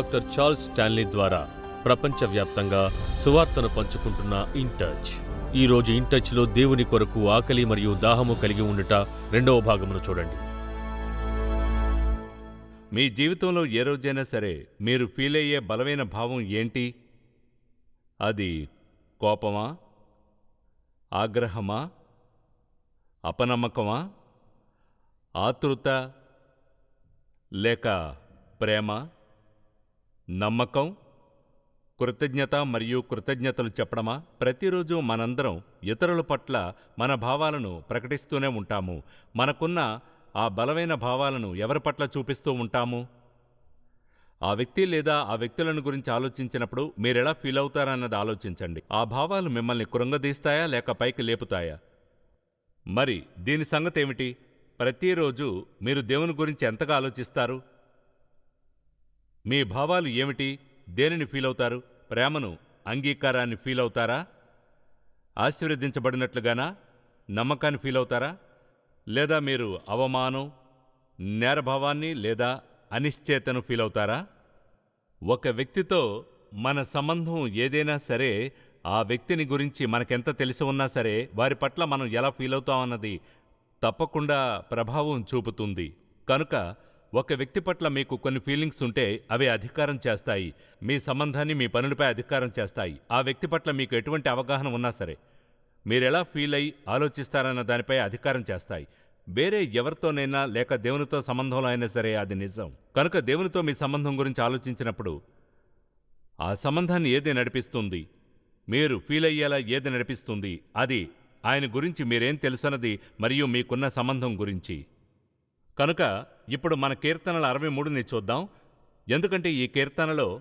Doctor Charles Stanley ద్వారా ప్రపంచవ్యాప్తంగా సువార్తను పంచుకుంటున్న ఇన్ టచ్ ఈ రోజు ఇన్ దేవుని కొరకు ఆకలి మరియు దాహము కలిగి ఉండుట రెండవ భాగమును చూడండి. మీ జీవితంలో ఏ రోజైనా సరే మీరు ఫీల్ అయ్యే బలమైన భావం ఏంటి? అది కోపమా? ఆగ్రహమా? అపనమ్మకమా? ఆతృత? లేక ప్రేమ? నమ్మకం కృతజ్ఞత మరియు కృతజ్ఞతలు చెప్పడమా? ప్రతిరోజు మనందరం ఇతరుల పట్ల మన భావాలను ప్రకటిస్తూనే ఉంటాము. మనకున్న ఆ బలమైన భావాలను ఎవరి పట్ల చూపిస్తూ ఉంటాము? ఆ వ్యక్తి లేదా ఆ వ్యక్తులను గురించి ఆలోచించినప్పుడు మీరెలా ఫీల్ అవుతారన్నది ఆలోచించండి. ఆ భావాలు మిమ్మల్ని కృంగదీస్తాయా లేక పైకి లేపుతాయా? మరి దీని సంగతి ఏమిటి ప్రతిరోజు మీరు దేవుని గురించి ఎంతగా ఆలోచిస్తారు? మీ భావాలు ఏమిటి? దేనిని ఫీల్ అవుతారు ప్రేమను అంగీకారాన్ని ఫీల్ అవుతారా ఆశీర్వదించబడినట్లుగానా? నమ్మకాన్ని ఫీల్ అవుతారా లేదా మీరు అవమానం నేరభావాన్ని లేదా అనిశ్చేతను ఫీల్ అవుతారా ఒక వ్యక్తితో మన సంబంధం ఏదైనా సరే ఆ వ్యక్తిని గురించి మనకెంత తెలిసి ఉన్నా సరే వారి పట్ల మనం ఎలా ఫీల్ అవుతామన్నది తప్పకుండా ప్రభావం చూపుతుంది. కనుక ఒక వ్యక్తి పట్ల మీకు కొన్ని ఫీలింగ్స్ ఉంటే అవి అధికారం చేస్తాయి. మీ సంబంధాన్ని మీ పనులపై అధికారం చేస్తాయి. ఆ వ్యక్తి పట్ల మీకు ఎటువంటి అవగాహన ఉన్నా సరే మీరెలా ఫీల్ అయి ఆలోచిస్తారన్న దానిపై అధికారం చేస్తాయి. వేరే ఎవరితోనైనా లేక దేవునితో సంబంధంలో అయినా సరే అది నిజం. కనుక దేవునితో మీ సంబంధం గురించి ఆలోచించినప్పుడు ఆ సంబంధాన్ని ఏది నడిపిస్తుంది? మీరు ఫీల్ అయ్యేలా ఏది నడిపిస్తుంది? అది ఆయన గురించి మీరేం తెలుసన్నది మరియు మీకున్న సంబంధం గురించి. కనుక ఇప్పుడు మన కీర్తనల అరవై మూడుని చూద్దాం. ఎందుకంటే ఈ కీర్తనలో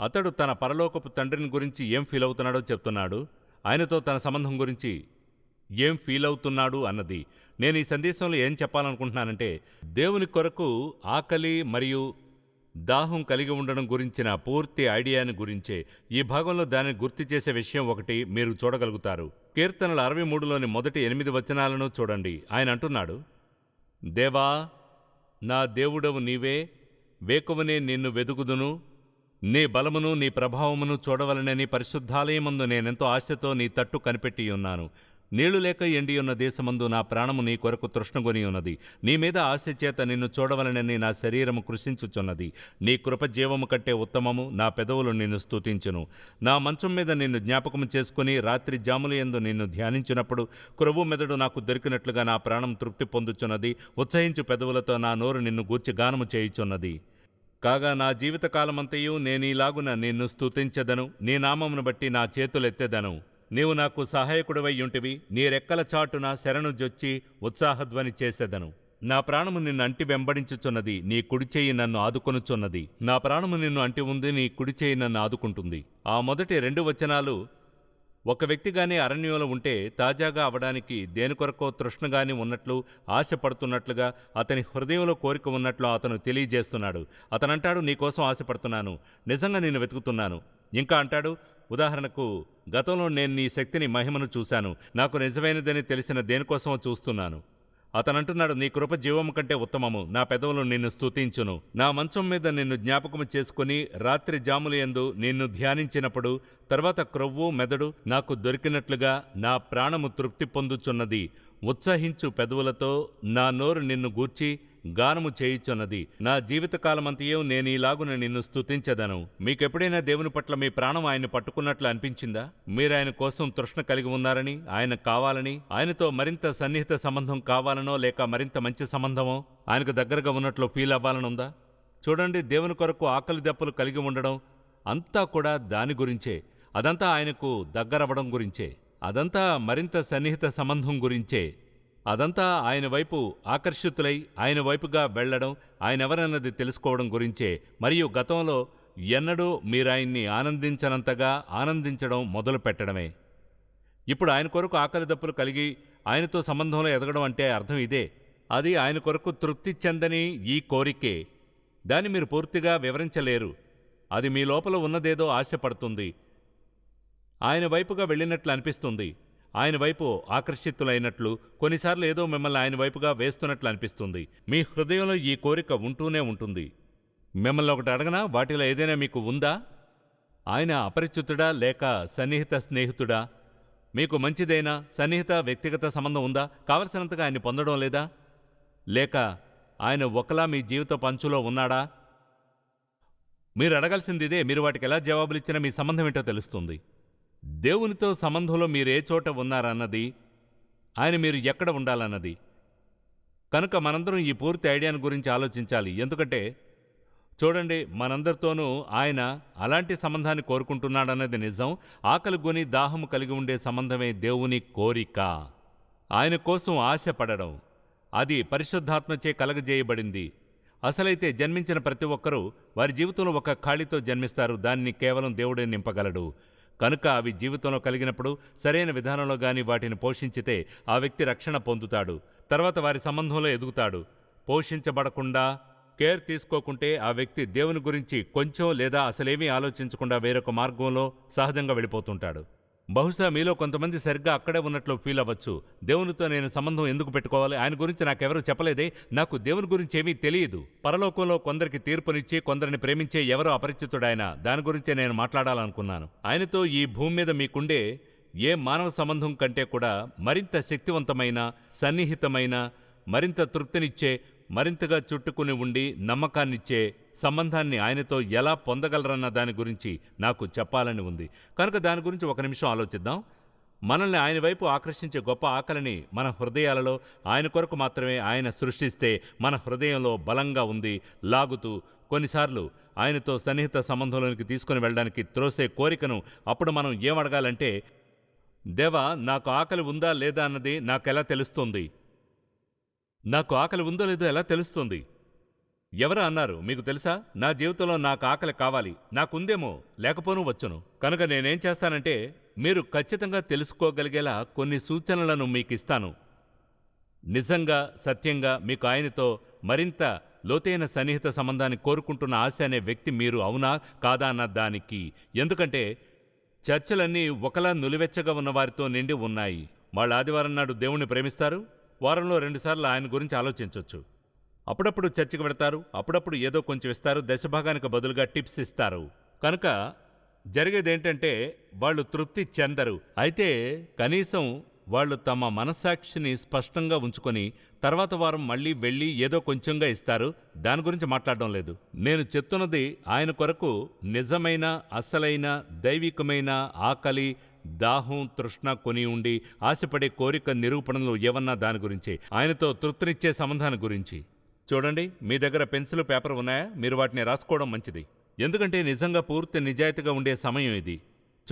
అతడు తన పరలోకపు తండ్రిని గురించి ఏం ఫీల్ అవుతున్నాడో చెప్తున్నాడు. ఆయనతో తన సంబంధం గురించి ఏం ఫీల్ అవుతున్నాడు అన్నది. నేను ఈ సందేశంలో ఏం చెప్పాలనుకుంటున్నానంటే దేవుని కొరకు ఆకలి మరియు దాహం కలిగి ఉండడం గురించిన పూర్తి ఐడియాని గురించే. ఈ భాగంలో దానిని గుర్తు చేసే విషయం ఒకటి మీరు చూడగలుగుతారు. కీర్తనల అరవై మూడులోని మొదటి ఎనిమిది వచనాలను చూడండి. ఆయన అంటున్నాడు దేవా నా దేవుడవు నీవే వేకువనే నిన్ను వెదుకుదును. నీ బలమును నీ ప్రభావమును చూడవలనని పరిశుద్ధాలయమందు నేనెంతో ఆశతో నీ తట్టు కనిపెట్టి ఉన్నాను. నీళ్ళు లేక ఎండియున్న దేశమందు నా ప్రాణము నీ కొరకు తృష్ణగొని ఉన్నది నీ మీద ఆశ చేత నిన్ను చూడవలనని నా శరీరము కృషించుచున్నది. నీ కృప జీవము కంటే ఉత్తమము నా పెదవులు నిన్ను స్తుతించును. నా మంచం మీద నిన్ను జ్ఞాపకము చేసుకుని రాత్రి జాముల యందు నిన్ను ధ్యానించినప్పుడు క్రొవ్వు మెదడు నాకు దొరికినట్లుగా నా ప్రాణం తృప్తి పొందుచున్నది. ఉత్సహించు పెదవులతో నా నోరు నిన్ను గూర్చి గానము చేయుచున్నది. కాగా నా జీవితకాలమంతయు నేనీలాగున నిన్ను స్తుతించదను. నీ నామమును బట్టి నా చేతులెత్తెదను. నీవు నాకు సహాయకుడివై ఉంటివి నీ రెక్కల చాటున శరణు జొచ్చి ఉత్సాహధ్వని చేసేదను. నా ప్రాణము నిన్ను అంటి వెంబడించుచున్నది నీ కుడిచేయి నన్ను ఆదుకొనుచున్నది. నా ప్రాణము నిన్ను అంటి ఉంది నీ కుడిచేయి నన్ను ఆదుకుంటుంది. ఆ మొదటి రెండు వచనాలు ఒక వ్యక్తిగానే అరణ్యంలో ఉంటే తాజాగా అవడానికి దేని కొరకో తృష్ణగాని ఉన్నట్లు ఆశపడుతున్నట్లుగా అతని హృదయంలో కోరిక ఉన్నట్లు అతను తెలియజేస్తున్నాడు. అతనంటాడు నీకోసం ఆశపడుతున్నాను. నిజంగా నేను వెతుకుతున్నాను. ఇంకా అంటాడు ఉదాహరణకు గతంలో నేను నీ శక్తిని మహిమను చూశాను. నాకు నిజమైనదని తెలిసిన దేనికోసమో చూస్తున్నాను. అతనంటున్నాడు నీ కృప జీవము కంటే ఉత్తమము. నా పెదవులు నిన్ను స్తుతించును. నా మంచం మీద నిన్ను జ్ఞాపకము చేసుకుని రాత్రి జాముల యందు నిన్ను ధ్యానించినప్పుడు తర్వాత క్రొవ్వు మెదడు నాకు దొరికినట్లుగా నా ప్రాణము తృప్తి పొందుచున్నది. ఉత్సహించు పెదవులతో నా నోరు నిన్ను గూర్చి గానము చేయుచున్నది. నా జీవితకాలమంతయు నేనీలాగున నిన్ను స్తుతించదను. మీకెప్పుడైనా దేవుని పట్ల మీ ప్రాణం ఆయన పట్టుకున్నట్లు అనిపించిందా? మీరు ఆయన కోసం తృష్ణ కలిగి ఉన్నారని ఆయన కావాలని ఆయనతో మరింత సన్నిహిత సంబంధం కావాలనో లేక మరింత మంచి సంబంధమో ఆయనకు దగ్గరగా ఉన్నట్లు ఫీల్ అవ్వాలనుందా? చూడండి దేవుని కొరకు ఆకలి దెప్పలు కలిగి ఉండడం అంతా కూడా దాని గురించే. అదంతా ఆయనకు దగ్గరవ్వడం గురించే. అదంతా మరింత సన్నిహిత సంబంధం గురించే. అదంతా ఆయన వైపు ఆకర్షితులై ఆయన వైపుగా వెళ్ళడం ఆయనెవరన్నది తెలుసుకోవడం గురించే. మరియు గతంలో ఎన్నడూ మీరాయన్ని ఆనందించనంతగా ఆనందించడం మొదలు పెట్టడమే. ఇప్పుడు ఆయన కొరకు ఆకలి దప్పులు కలిగి ఆయనతో సంబంధంలో ఎదగడం అంటే అర్థం ఇదే. అది ఆయన కొరకు తృప్తి చెందని ఈ కోరికే. దాన్ని మీరు పూర్తిగా వివరించలేరు. అది మీ లోపల ఉన్నదేదో ఆశపడుతుంది. ఆయన వైపుగా వెళ్ళినట్లు అనిపిస్తుంది. ఆయన వైపు ఆకర్షితులైనట్లు కొన్నిసార్లు ఏదో మిమ్మల్ని ఆయన వైపుగా వేస్తున్నట్లు అనిపిస్తుంది. మీ హృదయంలో ఈ కోరిక ఉంటూనే ఉంటుంది. మిమ్మల్ని ఒకటి అడగనా? వాటిలో ఏదైనా మీకు ఉందా? ఆయన అపరిచితుడా లేక సన్నిహిత స్నేహితుడా? మీకు మంచిదైనా సన్నిహిత వ్యక్తిగత సంబంధం ఉందా? కావలసినంతగా ఆయన్ని పొందడం లేదా? లేక ఆయన ఒకలా మీ జీవిత పంచులో ఉన్నాడా? మీరు అడగాల్సింది ఇదే. మీరు వాటికి ఎలా జవాబులు ఇచ్చినా మీ సంబంధం ఏంటో తెలుస్తుంది. దేవునితో సంబంధంలో మీరే చోట ఉన్నారన్నది ఆయన మీరు ఎక్కడ ఉండాలన్నది. కనుక మనందరం ఈ పూర్తి ఐడియాను గురించి ఆలోచించాలి. ఎందుకంటే చూడండి మనందరితోనూ ఆయన అలాంటి సంబంధాన్ని కోరుకుంటున్నాడన్నది నిజం. ఆకలి గొని దాహము కలిగి ఉండే సంబంధమే దేవుని కోరిక. ఆయన కోసం ఆశపడడం అది పరిశుద్ధాత్మచే కలగజేయబడింది. అసలైతే జన్మించిన ప్రతి ఒక్కరూ వారి జీవితంలో ఒక ఖాళీతో జన్మిస్తారు. దాన్ని కేవలం దేవుడే నింపగలడు. కనుక అవి జీవితంలో కలిగినప్పుడు సరైన విధానంలో గాని వాటిని పోషించితే ఆ వ్యక్తి రక్షణ పొందుతాడు. తర్వాత వారి సంబంధంలో ఎదుగుతాడు. పోషించబడకుండా కేర్ తీసుకోకుంటే ఆ వ్యక్తి దేవుని గురించి కొంచెం లేదా అసలేమీ ఆలోచించకుండా వేరొక మార్గంలో సహజంగా వెళ్ళిపోతుంటాడు. బహుశా మీలో కొంతమంది సరిగ్గా అక్కడే ఉన్నట్లు ఫీల్ అవ్వచ్చు. దేవునితో నేను సంబంధం ఎందుకు పెట్టుకోవాలి? ఆయన గురించి నాకెవరూ చెప్పలేదే. నాకు దేవుని గురించి ఏమీ తెలియదు. పరలోకంలో కొందరికి తీర్పునిచ్చి కొందరిని ప్రేమించే ఎవరో అపరిచితుడాయన దాని గురించే నేను మాట్లాడాలనుకున్నాను. ఆయనతో ఈ భూమి మీద మీకుండే ఏ మానవ సంబంధం కంటే కూడా మరింత శక్తివంతమైన సన్నిహితమైన మరింత తృప్తినిచ్చే మరింతగా చుట్టుకుని ఉండి నమ్మకాన్నిచ్చే సంబంధాన్ని ఆయనతో ఎలా పొందగలరన్న దాని గురించి నాకు చెప్పాలని ఉంది. కనుక దాని గురించి ఒక నిమిషం ఆలోచిద్దాం. మనల్ని ఆయన వైపు ఆకర్షించే గొప్ప ఆకలిని మన హృదయాలలో ఆయన కొరకు మాత్రమే ఆయన సృష్టిస్తే మన హృదయంలో బలంగా ఉంది లాగుతూ కొన్నిసార్లు ఆయనతో సన్నిహిత సంబంధంలోనికి తీసుకుని వెళ్ళడానికి త్రోసే కోరికను అప్పుడు మనం ఏమడగాలంటే దేవా నాకు ఆకలి ఉందా లేదా అన్నది నాకెలా తెలుస్తుంది? నాకు ఆకలి ఉందో లేదో ఎలా తెలుస్తుంది? ఎవరు? అన్నారు. మీకు తెలుసా? నా జీవితంలో నాకు ఆకలి కావాలి. నాకుందేమో లేకపోను వచ్చును. కనుక నేనేం చేస్తానంటే మీరు ఖచ్చితంగా తెలుసుకోగలిగేలా కొన్ని సూచనలను మీకిస్తాను. నిజంగా సత్యంగా మీకు ఆయనతో మరింత లోతైన సన్నిహిత సంబంధాన్ని కోరుకుంటున్న ఆశ అనే వ్యక్తి మీరు అవునా? కాదా? అన్న దానికి. ఎందుకంటే చర్చలన్నీ ఒకలా నులివెచ్చగా ఉన్నవారితో నిండి ఉన్నాయి. వాళ్ళ ఆదివారం నాడు దేవుణ్ణి ప్రేమిస్తారు? వారంలో రెండుసార్లు ఆయన గురించి ఆలోచించవచ్చు అప్పుడప్పుడు చర్చికి వెడతారు అప్పుడప్పుడు ఏదో కొంచెం ఇస్తారు దశభాగానికి బదులుగా టిప్స్ ఇస్తారు. కనుక జరిగేదేంటంటే వాళ్ళు తృప్తి చెందరు. అయితే కనీసం వాళ్ళు తమ మనస్సాక్షిని స్పష్టంగా ఉంచుకొని తర్వాత వారం మళ్ళీ వెళ్ళి ఏదో కొంచెంగా ఇస్తారు. దాని గురించి మాట్లాడడం లేదు. నేను చెప్తున్నది ఆయన కొరకు నిజమైన అసలైన దైవికమైన ఆకలి దాహం తృష్ణ కొని ఉండి ఆశపడే కోరిక నిరూపణలు ఏవన్నా దాని గురించి ఆయనతో తృప్తినిచ్చే సంబంధాన్ని గురించి. చూడండి మీ దగ్గర పెన్సిల్ పేపర్ ఉన్నాయా? మీరు వాటిని రాసుకోవడం మంచిది. ఎందుకంటే నిజంగా పూర్తి నిజాయితీగా ఉండే సమయం ఇది.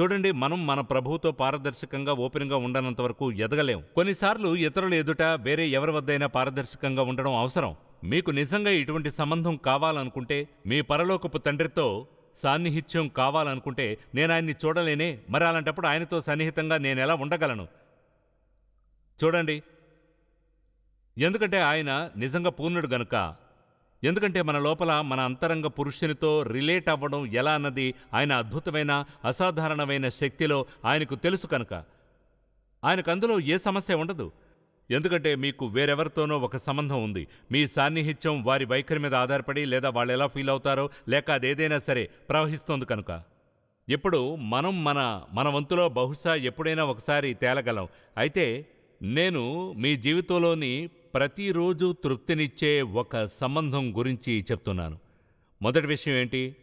చూడండి మనం మన ప్రభువుతో పారదర్శకంగా ఓపెన్గా ఉండనంత వరకు ఎదగలేం. కొన్నిసార్లు ఇతరుల ఎదుట వేరే ఎవరి వద్దైనా పారదర్శకంగా ఉండడం అవసరం. మీకు నిజంగా ఇటువంటి సంబంధం కావాలనుకుంటే మీ పరలోకపు తండ్రితో సాన్నిహిత్యం కావాలనుకుంటే నేను ఆయన్ని చూడలేనే మరి అలాంటప్పుడు ఆయనతో సన్నిహితంగా నేను ఎలా ఉండగలను? చూడండి. ఎందుకంటే ఆయన నిజంగా పూర్ణుడు గనుక ఎందుకంటే మన లోపల మన అంతరంగ పురుషునితో రిలేట్ అవ్వడం ఎలా అన్నది ఆయన అద్భుతమైన అసాధారణమైన శక్తిలో ఆయనకు తెలుసు కనుక. ఆయనకు అందులో ఏ సమస్య ఉండదు. ఎందుకంటే మీకు వేరెవరితోనో ఒక సంబంధం ఉంది. మీ సాన్నిహిత్యం వారి వైఖరి మీద ఆధారపడి లేదా వాళ్ళు ఎలా ఫీల్ అవుతారో లేక అదేదైనా సరే ప్రవహిస్తోంది కనుక. ఇప్పుడు మనం మన మన వంతులో బహుశా ఎప్పుడైనా ఒకసారి తేలగలం. అయితే నేను మీ జీవితంలోని ప్రతిరోజు తృప్తినిచ్చే ఒక సంబంధం గురించి చెప్తున్నాను. మొదటి విషయం ఏంటి?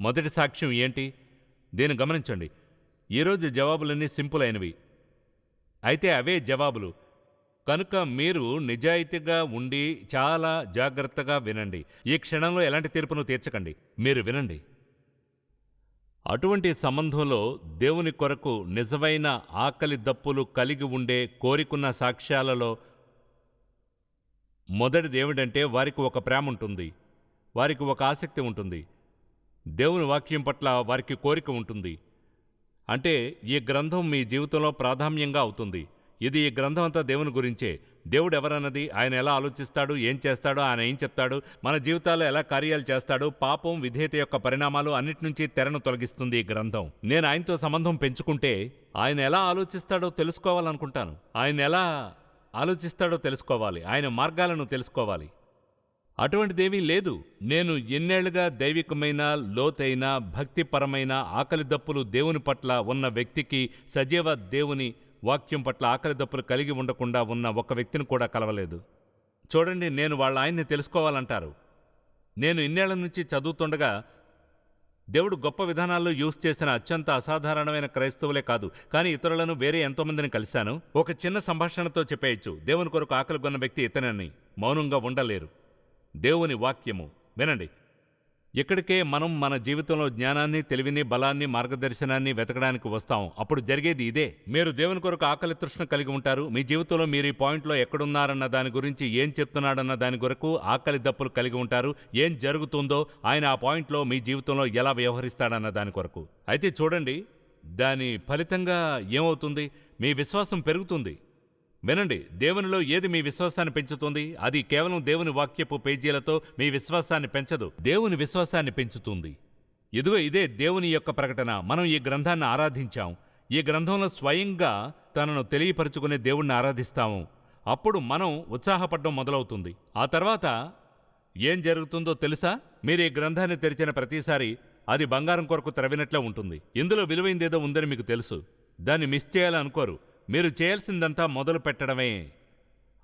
మొదటి సాక్ష్యం ఏంటి? దీన్ని గమనించండి. ఈరోజు జవాబులన్నీ సింపుల్ అయినవి అయితే అవే జవాబులు. కనుక మీరు నిజాయితీగా ఉండి చాలా జాగ్రత్తగా వినండి. ఈ క్షణంలో ఎలాంటి తీర్పును తీర్చకండి. మీరు వినండి. అటువంటి సంబంధంలో దేవుని కొరకు నిజమైన ఆకలి దప్పులు కలిగి ఉండే కోరికున్న సాక్ష్యాలలో మొదటిది ఏమిటంటే వారికి ఒక ప్రేమ ఉంటుంది వారికి ఒక ఆసక్తి ఉంటుంది దేవుని వాక్యం పట్ల వారికి కోరిక ఉంటుంది. అంటే ఈ గ్రంథం మీ జీవితంలో ప్రాధాన్యంగా అవుతుంది. ఇది ఈ గ్రంథం అంతా దేవుని గురించే. దేవుడు ఎవరన్నది ఆయన ఎలా ఆలోచిస్తాడు ఏం చేస్తాడో ఆయన ఏం చెప్తాడు మన జీవితాల్లో ఎలా కార్యాలు చేస్తాడు పాపం విధేయత యొక్క పరిణామాలు అన్నిటి నుంచి తెరను తొలగిస్తుంది ఈ గ్రంథం. నేను ఆయనతో సంబంధం పెంచుకుంటే ఆయన ఎలా ఆలోచిస్తాడో తెలుసుకోవాలనుకుంటాను. ఆయన ఎలా ఆలోచిస్తాడో తెలుసుకోవాలి. ఆయన మార్గాలను తెలుసుకోవాలి. అటువంటిదేమీ లేదు. నేను ఎన్నేళ్ళుగా దైవికమైన లోతైన భక్తిపరమైన ఆకలి దప్పులు దేవుని పట్ల ఉన్న వ్యక్తికి సజీవ దేవుని వాక్యం పట్ల ఆకలి దప్పులు కలిగి ఉండకుండా ఉన్న ఒక వ్యక్తిని కూడా కలవలేదు. చూడండి నేను వాళ్ళ ఆయన్ని తెలుసుకోవాలంటారు. నేను ఇన్నేళ్ళ నుంచి చదువుతుండగా దేవుడు గొప్ప విధానాల్లో యూజ్ చేసిన అత్యంత అసాధారణమైన క్రైస్తవులే కాదు. కానీ ఇతరులను వేరే ఎంతోమందిని కలిశాను. ఒక చిన్న సంభాషణతో చెప్పేయచ్చు. దేవుని కొరకు ఆకలి కొన్న వ్యక్తి ఇతనని మౌనంగా ఉండలేరు. దేవుని వాక్యము. వినండి. ఇక్కడికే మనం మన జీవితంలో జ్ఞానాన్ని తెలివిని బలాన్ని మార్గదర్శనాన్ని వెతకడానికి వస్తాం. అప్పుడు జరిగేది ఇదే. మీరు దేవుని కొరకు ఆకలి తృష్ణ కలిగి ఉంటారు. మీ జీవితంలో మీరు ఈ పాయింట్లో ఎక్కడున్నారన్న దాని గురించి ఏం చెప్తున్నాడన్న దాని కొరకు ఆకలి దప్పులు కలిగి ఉంటారు. ఏం జరుగుతుందో ఆయన ఆ పాయింట్లో మీ జీవితంలో ఎలా వ్యవహరిస్తాడన్న దాని కొరకు. అయితే చూడండి దాని ఫలితంగా ఏమవుతుంది? మీ విశ్వాసం పెరుగుతుంది. వినండి దేవునిలో ఏది మీ విశ్వాసాన్ని పెంచుతుంది? అది కేవలం దేవుని వాక్యపు పేజీలతో మీ విశ్వాసాన్ని పెంచదు దేవుని విశ్వాసాన్ని పెంచుతుంది. ఇదిగో ఇదే దేవుని యొక్క ప్రకటన. మనం ఈ గ్రంథాన్ని ఆరాధించాం. ఈ గ్రంథంలో స్వయంగా తనను తెలియపరుచుకునే దేవుణ్ణి ఆరాధిస్తాము. అప్పుడు మనం ఉత్సాహపడడం మొదలవుతుంది. ఆ తర్వాత ఏం జరుగుతుందో తెలుసా? మీరు ఈ గ్రంథాన్ని తెరిచిన ప్రతిసారి అది బంగారం కొరకు త్రవినట్లే ఉంటుంది. ఇందులో విలువైందేదో ఉందని మీకు తెలుసు. దాన్ని మిస్ చేయాలనుకోరు. మీరు చేయాల్సిందంతా మొదలు పెట్టడమే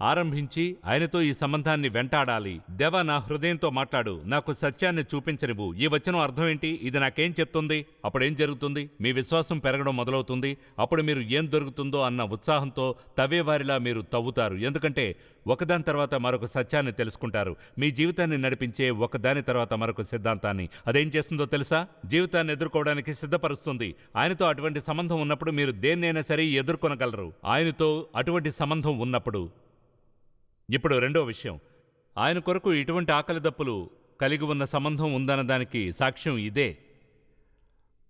ఆరంభించి ఆయనతో ఈ సంబంధాన్ని వెంటాడాలి. దేవా నా హృదయంతో మాట్లాడు. నాకు సత్యాన్ని చూపించనివ్వు. ఈ వచనం అర్థం ఏంటి? ఇది నాకేం చెప్తుంది? అప్పుడేం జరుగుతుంది? మీ విశ్వాసం పెరగడం మొదలవుతుంది. అప్పుడు మీరు ఏం దొరుకుతుందో అన్న ఉత్సాహంతో తవ్వేవారిలా మీరు తవ్వుతారు. ఎందుకంటే ఒకదాని తర్వాత మరొక సత్యాన్ని తెలుసుకుంటారు. మీ జీవితాన్ని నడిపించే ఒకదాని తర్వాత మరొక సిద్ధాంతాన్ని. అదేం చేస్తుందో తెలుసా? జీవితాన్ని ఎదుర్కోవడానికి సిద్ధపరుస్తుంది. ఆయనతో అటువంటి సంబంధం ఉన్నప్పుడు మీరు దేన్నైనా సరే ఎదుర్కొనగలరు. ఆయనతో అటువంటి సంబంధం ఉన్నప్పుడు. ఇప్పుడు రెండో విషయం. ఆయన కొరకు ఇటువంటి ఆకలి దప్పులు కలిగి ఉన్న సంబంధం ఉందన్న దానికి సాక్ష్యం ఇదే.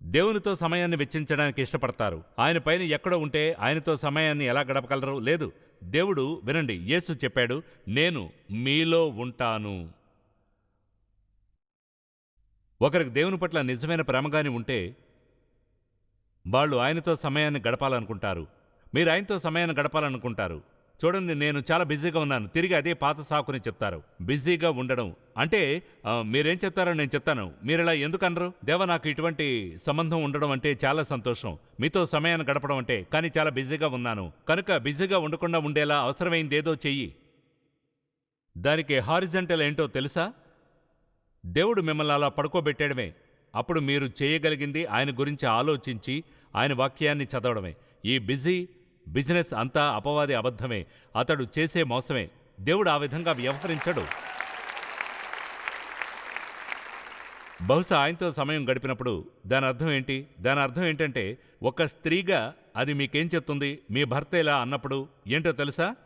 దేవునితో సమయాన్ని వెచ్చించడానికి ఇష్టపడతారు. ఆయన పైన ఎక్కడో ఉంటే ఆయనతో సమయాన్ని ఎలా గడపగలరు? లేదు దేవుడు వినండి. యేసు చెప్పాడు నేను మీలో ఉంటాను. ఒకరికి దేవుని పట్ల నిజమైన ప్రేమగాని ఉంటే వాళ్ళు ఆయనతో సమయాన్ని గడపాలనుకుంటారు. మీరు ఆయనతో సమయాన్ని గడపాలనుకుంటారు. చూడండి నేను చాలా బిజీగా ఉన్నాను. తిరిగి అదే పాత సాకుని చెప్తారు. బిజీగా ఉండడం. అంటే మీరేం చెప్తారో నేను చెప్తాను. మీరు ఇలా ఎందుకు అనరు? దేవ నాకు ఇటువంటి సంబంధం ఉండడం అంటే చాలా సంతోషం. మీతో సమయాన్ని గడపడం అంటే కానీ చాలా బిజీగా ఉన్నాను. కనుక బిజీగా ఉండకుండా ఉండేలా అవసరమైందేదో చెయ్యి. దానికి హారిజంటల్ ఏంటో తెలుసా? దేవుడు మిమ్మల్ని అలా పడుకోబెట్టడమే అప్పుడు మీరు చేయగలిగింది ఆయన గురించి ఆలోచించి ఆయన వాక్యాన్ని చదవడమే. ఈ బిజీ బిజినెస్ అంతా అపవాది అబద్ధమే. అతడు చేసే మోసమే. దేవుడు ఆ విధంగా వ్యవహరించడు. బహుశా ఆయనతో సమయం గడిపినప్పుడు దాని అర్థం ఏంటి? దాని అర్థం ఏంటంటే ఒక స్త్రీగా అది మీకేం చెప్తుంది? మీ భర్త ఇలా అన్నప్పుడు ఏంటో తెలుసా?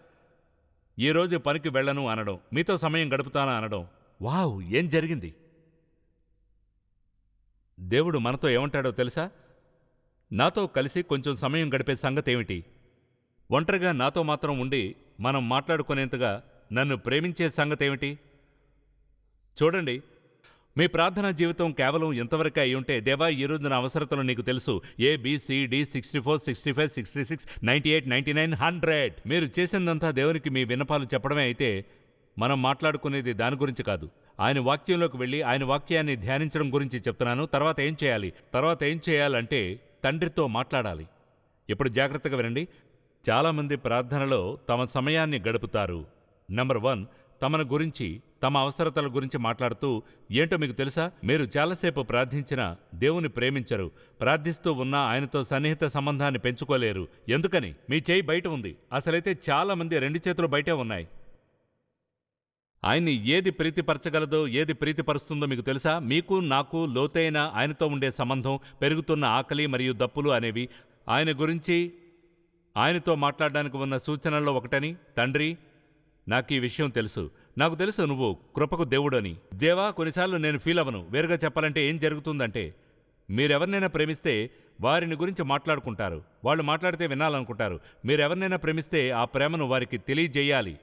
ఈరోజు పనికి వెళ్ళను అనడం మీతో సమయం గడుపుతానా అనడం. వావ్ ఏం జరిగింది? దేవుడు మనతో ఏమంటాడో తెలుసా? నాతో కలిసి కొంచెం సమయం గడిపే సంగతి ఏమిటి ఒంటరిగా నాతో మాత్రం ఉండి మనం మాట్లాడుకునేంతగా నన్ను ప్రేమించే సంగతేమిటి? చూడండి మీ ప్రార్థనా జీవితం కేవలం ఎంతవరకు అయి ఉంటే దేవా ఈ నా అవసరతలు నీకు తెలుసు. A D sixty four sixty five sixty six ninety eight ninety nine hundred మీరు చేసిందంతా దేవునికి మీ విన్నపాలు చెప్పడమే అయితే మనం మాట్లాడుకునేది దాని గురించి కాదు. ఆయన వాక్యంలోకి వెళ్ళి ఆయన వాక్యాన్ని ధ్యానించడం గురించి చెప్తున్నాను. తర్వాత ఏం చేయాలి? తర్వాత ఏం చేయాలంటే తండ్రితో మాట్లాడాలి. ఇప్పుడు జాగ్రత్తగా వినండి. చాలామంది ప్రార్థనలో తమ సమయాన్ని గడుపుతారు. నంబర్ వన్ తమను గురించి తమ అవసరతల గురించి మాట్లాడుతూ ఏంటో మీకు తెలుసా? మీరు చాలాసేపు ప్రార్థించినా దేవుని ప్రేమించరు. ప్రార్థిస్తూ ఉన్నా ఆయనతో సన్నిహిత సంబంధాన్ని పెంచుకోలేరు. ఎందుకని? మీ చేయి బయట ఉంది. అసలైతే చాలామంది రెండు చేతులు బయటే ఉన్నాయి. ఆయన్ని ఏది ప్రీతిపరచగలదో ఏది ప్రీతిపరుస్తుందో మీకు తెలుసా? మీకు నాకు లోతైన ఆయనతో ఉండే సంబంధం పెరుగుతున్న ఆకలి మరియు దప్పులు అనేవి ఆయన గురించి ఆయనతో మాట్లాడడానికి ఉన్న సూచనల్లో ఒకటని తండ్రి నాకు ఈ విషయం తెలుసు. నాకు తెలుసు నువ్వు కృపకు దేవుడని. దేవా కొన్నిసార్లు నేను ఫీల్ అవ్వను. వేరుగా చెప్పాలంటే ఏం జరుగుతుందంటే మీరెవరినైనా ప్రేమిస్తే వారిని గురించి మాట్లాడుకుంటారు. వాళ్ళు మాట్లాడితే వినాలనుకుంటారు. మీరెవరినైనా ప్రేమిస్తే ఆ ప్రేమను వారికి తెలియజేయాలి.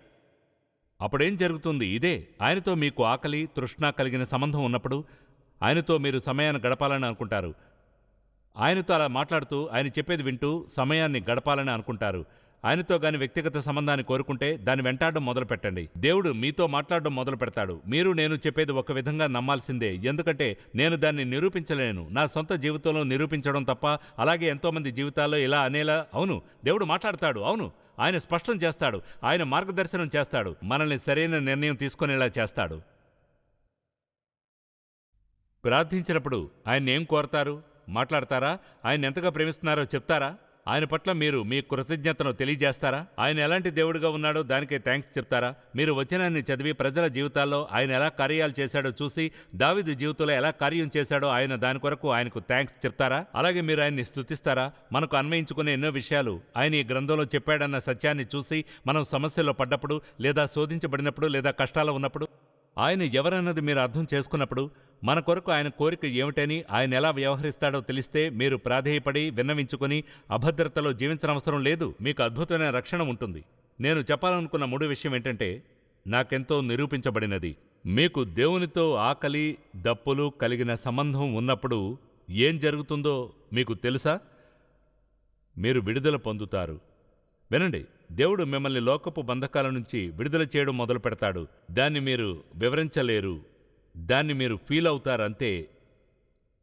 అప్పుడేం జరుగుతుంది? ఇదే. ఆయనతో మీకు ఆకలి తృష్ణ కలిగిన సంబంధం ఉన్నప్పుడు ఆయనతో మీరు సమయాన్ని గడపాలని అనుకుంటారు. ఆయనతో అలా మాట్లాడుతూ ఆయన చెప్పేది వింటూ సమయాన్ని గడపాలని అనుకుంటారు. ఆయనతో గాని వ్యక్తిగత సంబంధాన్ని కోరుకుంటే దాన్ని వెంటాడడం మొదలు పెట్టండి దేవుడు మీతో మాట్లాడడం మొదలు పెడతాడు మీరు నేను చెప్పేది ఒక విధంగా నమ్మాల్సిందే. ఎందుకంటే నేను దాన్ని నిరూపించలేను. నా సొంత జీవితంలో నిరూపించడం తప్ప అలాగే ఎంతోమంది జీవితాల్లో ఇలా అనేలా అవును దేవుడు మాట్లాడతాడు. అవును ఆయన స్పష్టం చేస్తాడు. ఆయన మార్గదర్శనం చేస్తాడు. మనల్ని సరైన నిర్ణయం తీసుకునేలా చేస్తాడు. ప్రార్థించినప్పుడు ఆయన ఏం కోరతారు? మాట్లాడతారా? ఆయన ఎంతగా ప్రేమిస్తున్నారో చెప్తారా? ఆయన పట్ల మీరు మీ కృతజ్ఞతను తెలియజేస్తారా? ఆయన ఎలాంటి దేవుడిగా ఉన్నాడో దానికి థ్యాంక్స్ చెప్తారా? మీరు వచనాన్ని చదివి ప్రజల జీవితాల్లో ఆయన ఎలా కార్యాలు చేశాడో చూసి దావిదు జీవితంలో ఎలా కార్యం చేశాడో ఆయన దాని కొరకు ఆయనకు థ్యాంక్స్ చెప్తారా? అలాగే మీరు ఆయన్ని స్తుతిస్తారా మనకు అన్వయించుకునే ఎన్నో విషయాలు ఆయన ఈ గ్రంథంలో చెప్పాడన్న సత్యాన్ని చూసి మనం సమస్యలో పడ్డప్పుడు లేదా శోధించబడినప్పుడు లేదా కష్టాలు ఉన్నప్పుడు ఆయన ఎవరన్నది మీరు అర్థం చేసుకున్నప్పుడు మన కొరకు ఆయన కోరిక ఏమిటని ఆయన ఎలా వ్యవహరిస్తాడో తెలిస్తే మీరు ప్రాధేయపడి విన్నవించుకొని అభద్రతలో జీవించనవసరం లేదు. మీకు అద్భుతమైన రక్షణ ఉంటుంది. నేను చెప్పాలనుకున్న మూడు విషయం ఏంటంటే నాకెంతో నిరూపించబడినది. మీకు దేవునితో ఆకలి దప్పులు కలిగిన సంబంధం ఉన్నప్పుడు ఏం జరుగుతుందో మీకు తెలుసా? మీరు విడుదల పొందుతారు. వినండి. దేవుడు మిమ్మల్ని లోకపు బంధకాల నుంచి విడుదల చేయడం మొదలు పెడతాడు. దాన్ని మీరు వివరించలేరు. దాన్ని మీరు ఫీల్ అవుతారంతే.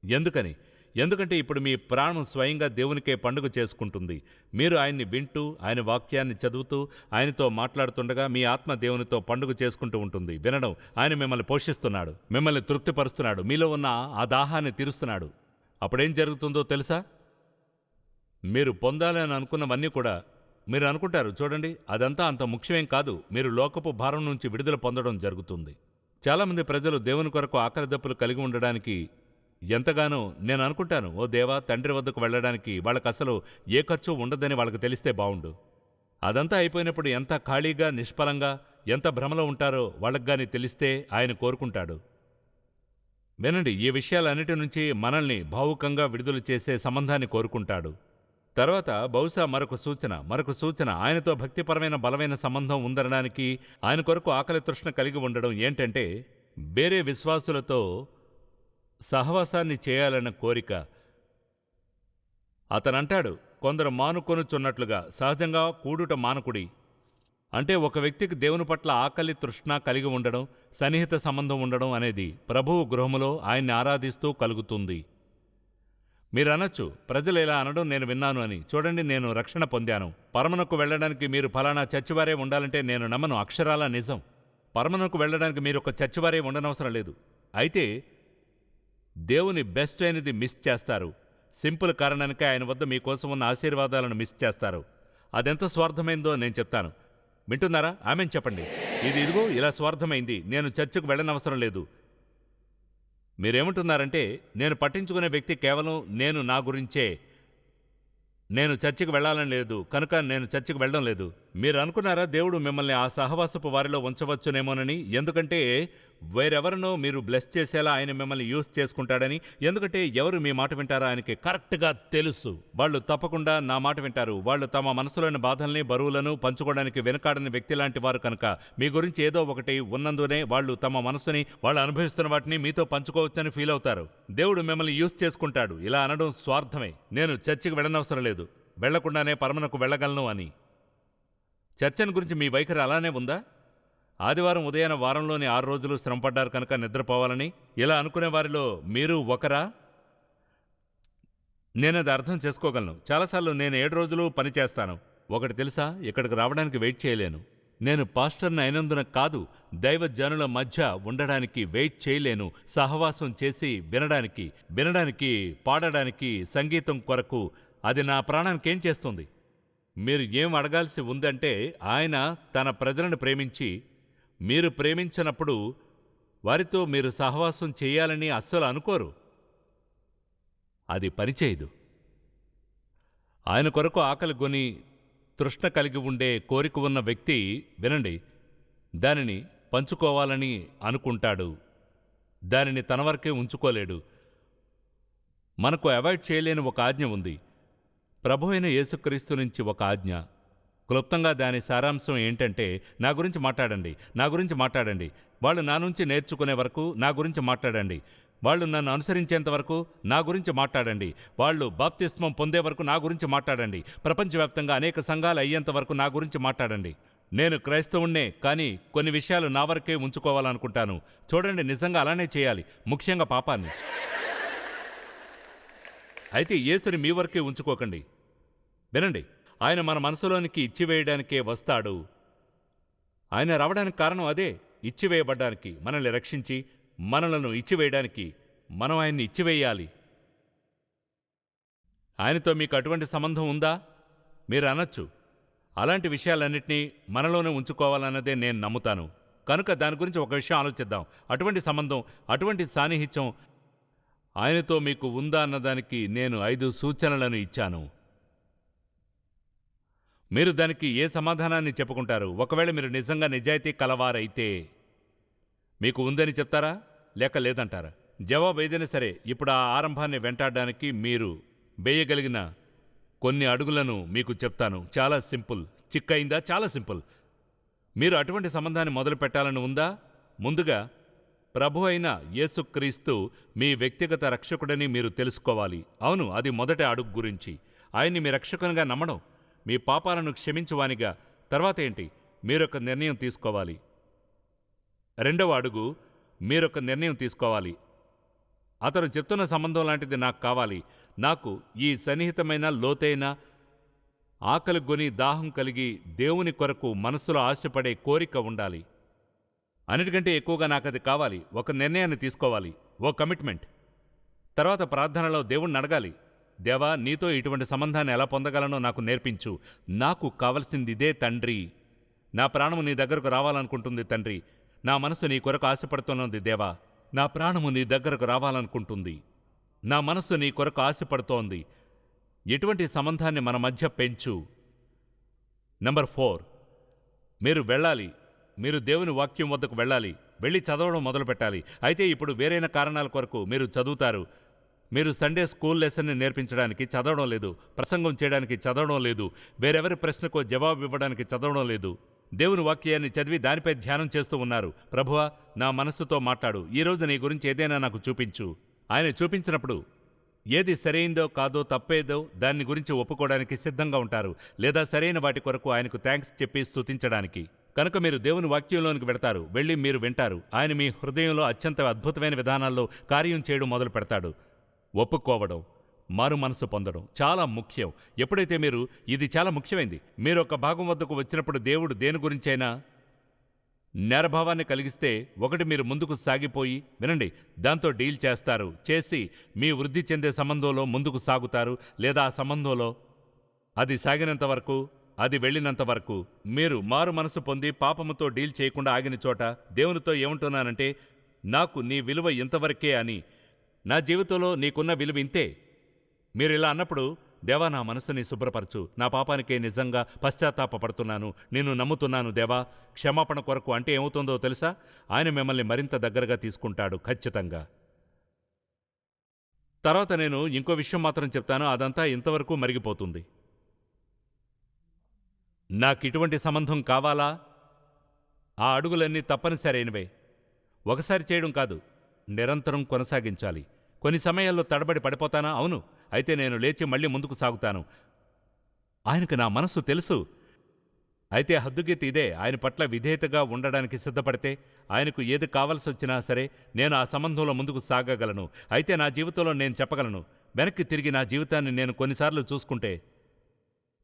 ఎందుకని? ఎందుకంటే ఇప్పుడు మీ ప్రాణం స్వయంగా దేవునికే పండుగ చేసుకుంటుంది. మీరు ఆయన్ని వింటూ ఆయన వాక్యాన్ని చదువుతూ ఆయనతో మాట్లాడుతుండగా మీ ఆత్మ దేవునితో పండుగ చేసుకుంటూ ఉంటుంది. వినడం ఆయన మిమ్మల్ని పోషిస్తున్నాడు. మిమ్మల్ని తృప్తిపరుస్తున్నాడు. మీలో ఉన్న ఆ దాహాన్ని తీరుస్తున్నాడు. అప్పుడేం జరుగుతుందో తెలుసా? మీరు పొందాలని అనుకున్నవన్నీ కూడా మీరు అనుకుంటారు చూడండి అదంతా అంత ముఖ్యమేం కాదు. మీరు లోకపు భారం నుంచి విడుదల పొందడం జరుగుతుంది. చాలామంది ప్రజలు దేవుని కొరకు ఆకలి దప్పులు కలిగి ఉండడానికి ఎంతగానో నేను అనుకుంటాను ఓ దేవా తండ్రి వద్దకు వెళ్ళడానికి వాళ్ళకి అసలు ఏ ఖర్చు ఉండదని వాళ్ళకి తెలిస్తే బావుండు. అదంతా అయిపోయినప్పుడు ఎంత ఖాళీగా నిష్ఫలంగా ఎంత భ్రమలో ఉంటారో వాళ్ళకి గాని తెలిస్తే ఆయన కోరుకుంటాడు. వినండి ఈ విషయాలన్నిటి నుంచి మనల్ని భావుకంగా విడుదల చేసే సంబంధాన్ని కోరుకుంటాడు. తర్వాత బహుశా మరొక సూచన మరొక సూచన ఆయనతో భక్తిపరమైన బలమైన సంబంధం ఉందనడానికి ఆయన కొరకు ఆకలి తృష్ణ కలిగి ఉండడం ఏంటంటే వేరే విశ్వాసులతో సహవాసాన్ని చేయాలన్న కోరిక. అతనంటాడు కొందరు మానుకొనుచున్నట్లుగా సహజంగా కూడుట మానకుడి. అంటే ఒక వ్యక్తికి దేవుని పట్ల ఆకలి తృష్ణ కలిగి ఉండడం సన్నిహిత సంబంధం ఉండడం అనేది ప్రభువు గృహములో ఆయన్ని ఆరాధిస్తూ కలుగుతుంది. మీరు అనొచ్చు ప్రజలు ఇలా అనడం నేను విన్నాను అని. చూడండి నేను రక్షణ పొందాను. పరమనకు వెళ్ళడానికి మీరు ఫలానా చర్చివారే ఉండాలంటే నేను నమ్మను. అక్షరాల నిజం. పరమనకు వెళ్ళడానికి మీరు ఒక చర్చివారే ఉండనవసరం లేదు. అయితే దేవుని బెస్ట్ అయినది మిస్ చేస్తారు. సింపుల్ కారణానికే ఆయన వద్ద మీకోసం ఉన్న ఆశీర్వాదాలను మిస్ చేస్తారు. అదెంత స్వార్థమైందో నేను చెప్తాను. వింటున్నారా? ఆమెను చెప్పండి. ఇది ఇదిగో ఇలా స్వార్థమైంది. నేను చర్చకు వెళ్ళనవసరం లేదు. మీరేమంటున్నారంటే నేను పట్టించుకునే వ్యక్తి కేవలం నేను నా గురించే. నేను చర్చికి వెళ్ళాలని లేదు కనుక నేను చర్చికి వెళ్ళడం లేదు. మీరు అనుకున్నారా దేవుడు మిమ్మల్ని ఆ సహవాసపు వారిలో ఉంచవచ్చునేమోనని? ఎందుకంటే వేరెవరినో మీరు బ్లెస్ చేసేలా ఆయన మిమ్మల్ని యూస్ చేసుకుంటాడని ఎందుకంటే ఎవరు మీ మాట వింటారో ఆయనకి కరెక్ట్గా తెలుసు. వాళ్ళు తప్పకుండా నా మాట వింటారు. వాళ్ళు తమ మనసులోని బాధల్ని బరువులను పంచుకోవడానికి వెనుకాడని వ్యక్తి లాంటి వారు కనుక మీ గురించి ఏదో ఒకటి ఉన్నందునే వాళ్ళు తమ మనసుని వాళ్ళు అనుభవిస్తున్న వాటిని మీతో పంచుకోవచ్చని ఫీల్ అవుతారు. దేవుడు మిమ్మల్ని యూస్ చేసుకుంటాడు. ఇలా అనడం స్వార్థమే. నేను చర్చికి వెళ్ళనవసరం లేదు. వెళ్ళకుండానే పరమనకు వెళ్ళగలను అని. చర్చను గురించి మీ వైఖరి అలానే ఉందా? ఆదివారం ఉదయాన వారంలోని ఆరు రోజులు శ్రమపడ్డారు కనుక నిద్రపోవాలని ఇలా అనుకునే వారిలో మీరు ఒకరా? నేను అది అర్థం చేసుకోగలను. చాలాసార్లు నేను ఏడు రోజులు పని చేస్తాను. ఒకటి తెలుసా? ఇక్కడికి రావడానికి వెయిట్ చేయలేను. నేను పాస్టర్ని అయినందున కాదు దైవజనుల మధ్య ఉండడానికి వెయిట్ చేయలేను. సహవాసం చేసి వినడానికి వినడానికి పాడడానికి సంగీతం కొరకు అది నా ప్రాణానికి ఏం చేస్తుంది? మీరు ఏం అడగాల్సి ఉందంటే ఆయన తన ప్రజలను ప్రేమించి మీరు ప్రేమించినప్పుడు వారితో మీరు సహవాసం చేయాలని అస్సలు అనుకోరు. అది పనిచేయదు ఆయన కొరకు ఆకలి కొని తృష్ణ కలిగి ఉండే కోరిక ఉన్న వ్యక్తి వినండి దానిని పంచుకోవాలని అనుకుంటాడు. దానిని తన వరకే ఉంచుకోలేడు. మనకు అవాయిడ్ చేయలేని ఒక ఆజ్ఞ ఉంది. ప్రభు అయిన యేసుక్రీస్తు నుంచి ఒక ఆజ్ఞ. క్లుప్తంగా దాని సారాంశం ఏంటంటే నా గురించి మాట్లాడండి నా గురించి మాట్లాడండి. వాళ్ళు నా నుంచి నేర్చుకునే వరకు నా గురించి మాట్లాడండి. వాళ్ళు నన్ను అనుసరించేంత వరకు నా గురించి మాట్లాడండి. వాళ్ళు బాప్తిస్మం పొందే వరకు నా గురించి మాట్లాడండి. ప్రపంచవ్యాప్తంగా అనేక సంఘాలు అయ్యేంత వరకు నా గురించి మాట్లాడండి. నేను క్రైస్తవుణ్ణే కానీ కొన్ని విషయాలు నా వరకే ఉంచుకోవాలనుకుంటాను. చూడండి నిజంగా అలానే చేయాలి ముఖ్యంగా పాపాన్ని. అయితే యేసుని మీ వరకే ఉంచుకోకండి. వినండి. ఆయన మన మనసులోనికి ఇచ్చివేయడానికే వస్తాడు. ఆయన రావడానికి కారణం అదే ఇచ్చివేయబడ్డానికి. మనల్ని రక్షించి మనలను ఇచ్చివేయడానికి మనం ఆయన్ని ఇచ్చివేయాలి. ఆయనతో మీకు అటువంటి సంబంధం ఉందా? మీరు అనొచ్చు. అలాంటి విషయాలన్నింటినీ మనలోనే ఉంచుకోవాలన్నదే నేను నమ్ముతాను. కనుక దాని గురించి ఒక విషయం ఆలోచిద్దాం. అటువంటి సంబంధం అటువంటి సాన్నిహిత్యం ఆయనతో మీకు ఉందా అన్నదానికి నేను ఐదు సూచనలను ఇచ్చాను. మీరు దానికి ఏ సమాధానాన్ని చెప్పుకుంటారు? ఒకవేళ మీరు నిజంగా నిజాయితీ కలవారైతే మీకు ఉందని చెప్తారా? లేక లేదంటారా? జవాబు ఏదైనా సరే ఇప్పుడు ఆ ఆరంభాన్ని వెంటాడడానికి మీరు వేయగలిగిన కొన్ని అడుగులను మీకు చెప్తాను. చాలా సింపుల్. చిక్కయిందా? చాలా సింపుల్. మీరు అటువంటి సంబంధాన్ని మొదలు పెట్టాలని ఉందా? ముందుగా ప్రభు అయిన యేసుక్రీస్తు మీ వ్యక్తిగత రక్షకుడని మీరు తెలుసుకోవాలి. అవును అది మొదటి అడుగు గురించి. ఆయన్ని మీ రక్షకునిగా నమ్మడం. మీ పాపాలను క్షమించువానిగా. తర్వాత ఏంటి? మీరొక నిర్ణయం తీసుకోవాలి. రెండవ అడుగు మీరొక నిర్ణయం తీసుకోవాలి. అతను చెప్తున్న సంబంధం లాంటిది నాకు కావాలి. నాకు ఈ సన్నిహితమైన లోతైన ఆకలి గొని దాహం కలిగి దేవుని కొరకు మనస్సులో ఆశపడే కోరిక ఉండాలి. అన్నిటికంటే ఎక్కువగా నాకు అది కావాలి. ఒక నిర్ణయాన్ని తీసుకోవాలి. ఓ కమిట్మెంట్. తర్వాత ప్రార్థనలో దేవుణ్ణి అడగాలి. దేవా నీతో ఇటువంటి సంబంధాన్ని ఎలా పొందగలనో నాకు నేర్పించు. నాకు కావలసింది ఇదే తండ్రి. నా ప్రాణము నీ దగ్గరకు రావాలనుకుంటుంది తండ్రి. నా మనసు నీ కొరకు ఆశపడుతున్నది దేవా. నా ప్రాణము నీ దగ్గరకు రావాలనుకుంటుంది. నా మనస్సు నీ కొరకు ఆశపడుతోంది. ఎటువంటి సంబంధాన్ని మన మధ్య పెంచు. నంబర్ ఫోర్ మీరు వెళ్ళాలి. మీరు దేవుని వాక్యం వద్దకు వెళ్ళాలి. వెళ్ళి చదవడం మొదలుపెట్టాలి. అయితే ఇప్పుడు వేరైన కారణాల కొరకు మీరు చదువుతారు. మీరు సండే స్కూల్ లెసన్ని నేర్పించడానికి చదవడం లేదు ప్రసంగం చేయడానికి చదవడం లేదు వేరెవరి ప్రశ్నకు జవాబు ఇవ్వడానికి చదవడం లేదు. దేవుని వాక్యాన్ని చదివి దానిపై ధ్యానం చేస్తూ ఉన్నారు. ప్రభువా నా మనస్సుతో మాట్లాడు. ఈరోజు నీ గురించి ఏదైనా నాకు చూపించు. ఆయన చూపించినప్పుడు ఏది సరైందో కాదో తప్పేదో దాన్ని గురించి ఒప్పుకోవడానికి సిద్ధంగా ఉంటారు లేదా సరైన వాటి కొరకు ఆయనకు థ్యాంక్స్ చెప్పి స్తుతించడానికి. కనుక మీరు దేవుని వాక్యంలోనికి వెడతారు వెళ్ళి మీరు వింటారు. ఆయన మీ హృదయంలో అత్యంత అద్భుతమైన విధానాల్లో కార్యం చేయడం మొదలు పెడతాడు ఒప్పుకోవడం మారు మనసు పొందడం చాలా ముఖ్యం. ఎప్పుడైతే మీరు ఇది చాలా ముఖ్యమైంది మీరు ఒక భాగం వద్దకు వచ్చినప్పుడు దేవుడు దేని గురించైనా నేరభావాన్ని కలిగిస్తే ఒకటి మీరు ముందుకు సాగిపోయి వినండి దాంతో డీల్ చేస్తారు చేసి మీ వృద్ధి చెందే సంబంధంలో ముందుకు సాగుతారు లేదా ఆ సంబంధంలో అది సాగినంత వరకు అది వెళ్ళినంత వరకు మీరు మారు మనసు పొంది పాపముతో డీల్ చేయకుండా ఆగిన చోట దేవునితో ఏమంటున్నానంటే నాకు నీ విలువ ఇంతవరకే అని నా జీవితంలో నీకున్న విలువ ఇంతే. మీరు ఇలా అన్నప్పుడు దేవా నా మనసుని శుభ్రపరచు. నా పాపానికే నిజంగా పశ్చాత్తాపడుతున్నాను నిన్ను నమ్ముతున్నాను దేవా. క్షమాపణ కొరకు అంటే ఏమవుతుందో తెలుసా? ఆయన మిమ్మల్ని మరింత దగ్గరగా తీసుకుంటాడు ఖచ్చితంగా. తర్వాత నేను ఇంకో విషయం మాత్రం చెప్తాను. అదంతా ఇంతవరకు మరిగిపోతుంది. నాకు ఇటువంటి సంబంధం కావాలా? ఆ అడుగులన్నీ తప్పనిసరైనవే. ఒకసారి చేయడం కాదు నిరంతరం కొనసాగించాలి. కొన్ని సమయాల్లో తడబడి పడిపోతానా? అవును. అయితే నేను లేచి మళ్ళీ ముందుకు సాగుతాను. ఆయనకు నా మనస్సు తెలుసు. అయితే హద్దుగీత ఇదే. ఆయన పట్ల విధేయతగా ఉండడానికి సిద్ధపడితే ఆయనకు ఏది కావలసొచ్చినా సరే నేను ఆ సంబంధంలో ముందుకు సాగగలను. అయితే నా జీవితంలో నేను చెప్పగలను. వెనక్కి తిరిగి నా జీవితాన్ని నేను కొన్నిసార్లు చూసుకుంటే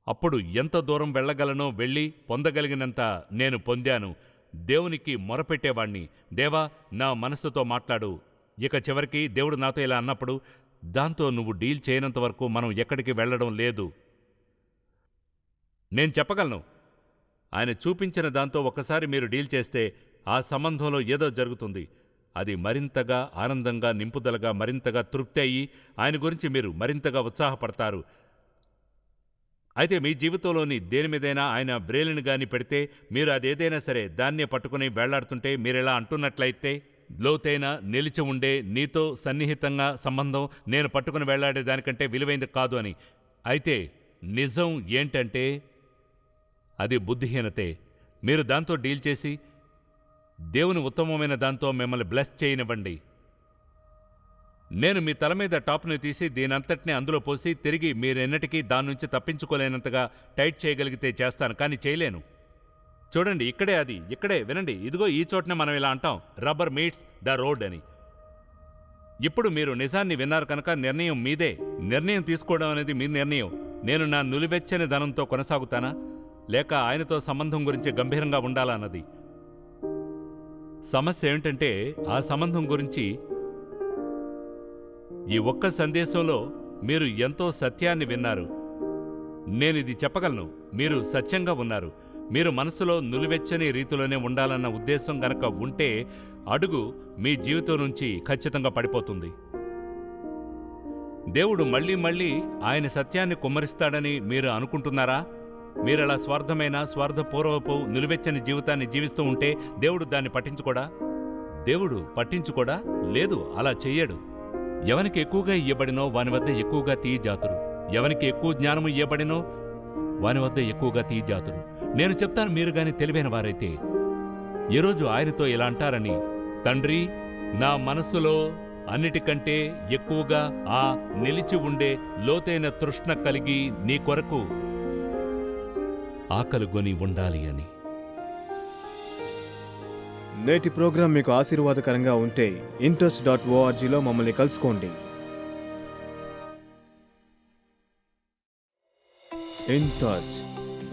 అప్పుడు ఎంత దూరం వెళ్ళగలనో వెళ్ళి పొందగలిగినంత నేను పొందాను. దేవునికి మొరపెట్టేవాణ్ణి. దేవా నా మనసుతో మాట్లాడు. ఇక చివరికి దేవుడు నాతో ఇలా అన్నప్పుడు దాంతో నువ్వు డీల్ చేయనంత వరకు మనం ఎక్కడికి వెళ్ళడం లేదు. నేను చెప్పగలను. ఆయన చూపించిన దాంతో ఒక్కసారి మీరు డీల్ చేస్తే ఆ సంబంధంలో ఏదో జరుగుతుంది. అది మరింతగా ఆనందంగా నింపుదలగా మరింతగా తృప్తి అయ్యి ఆయన గురించి మీరు మరింతగా ఉత్సాహపడతారు. అయితే మీ జీవితంలోని దేని మీదైనా ఆయన బ్రేలిని గాని పెడితే మీరు అదేదైనా సరే దాన్నే పట్టుకుని వేళ్ళాడుతుంటే మీరెలా అంటున్నట్లయితే లోతైన నిలిచి ఉండే నీతో సన్నిహితంగా సంబంధం నేను పట్టుకుని వెళ్ళాడే దానికంటే విలువైంది కాదు అని. అయితే నిజం ఏంటంటే అది బుద్ధిహీనతే. మీరు దాంతో డీల్ చేసి దేవుని ఉత్తమమైన దాంతో మిమ్మల్ని బ్లెస్ చేయనివ్వండి. నేను మీ తల మీద టాప్ని తీసి దీనంతటిని అందులో పోసి తిరిగి మీరెన్నటికీ దాని నుంచి తప్పించుకోలేనంతగా టైట్ చేయగలిగితే చేస్తాను కానీ చేయలేను. చూడండి ఇక్కడే అది ఇక్కడే వినండి. ఇదిగో ఈ చోటనే మనం ఇలా అంటాం. రబ్బర్ మీట్స్ ద రోడ్ అని. ఇప్పుడు మీరు నిజాన్ని విన్నారు కనుక నిర్ణయం మీదే. నిర్ణయం తీసుకోవడం అనేది మీ నిర్ణయం. నేను నా నులివెచ్చని ధనంతో కొనసాగుతానా? లేక ఆయనతో సంబంధం గురించి గంభీరంగా ఉండాలా అన్నది? సమస్య ఏమిటంటే ఆ సంబంధం గురించి ఈ ఒక్క సందేశంలో మీరు ఎంతో సత్యాన్ని విన్నారు. నేనిది చెప్పగలను. మీరు సత్యంగా ఉన్నారు. మీరు మనసులో నులివెచ్చని రీతిలోనే ఉండాలన్న ఉద్దేశం గనక ఉంటే అడుగు మీ జీవితం నుంచి ఖచ్చితంగా పడిపోతుంది. దేవుడు మళ్ళీ మళ్ళీ ఆయన సత్యాన్ని కుమ్మరిస్తాడని మీరు అనుకుంటున్నారా? మీరలా స్వార్థమైన స్వార్థపూర్వపు నిలువెచ్చని జీవితాన్ని జీవిస్తూ ఉంటే దేవుడు దాన్ని పట్టించుకోడా? దేవుడు పట్టించుకోడా? లేదు అలా చెయ్యడు. ఎవనికి ఎక్కువగా ఇయ్యబడినో వాని వద్ద ఎక్కువగా తీయజాతురు. ఎవనికి ఎక్కువ జ్ఞానము ఇయ్యబడినో వాని వద్ద ఎక్కువగా తీయజాతురు. నేను చెప్తాను మీరు గాని తెలివైన వారైతే. ఈరోజు ఆయనతో ఇలా అంటారని తండ్రి నా మనస్సులో అన్నిటికంటే ఎక్కువగా ఆ నిలిచి ఉండే లోతైన తృష్ణ కలిగి నీ కొరకు ఆకలిగొని ఉండాలి అని. నేటి ప్రోగ్రాం మీకు ఆశీర్వాదకరంగా ఉంటే ఇంట్రెస్ట్ డాట్ ఓఆర్జీలో మమ్మల్ని కలుసుకోండి. In touch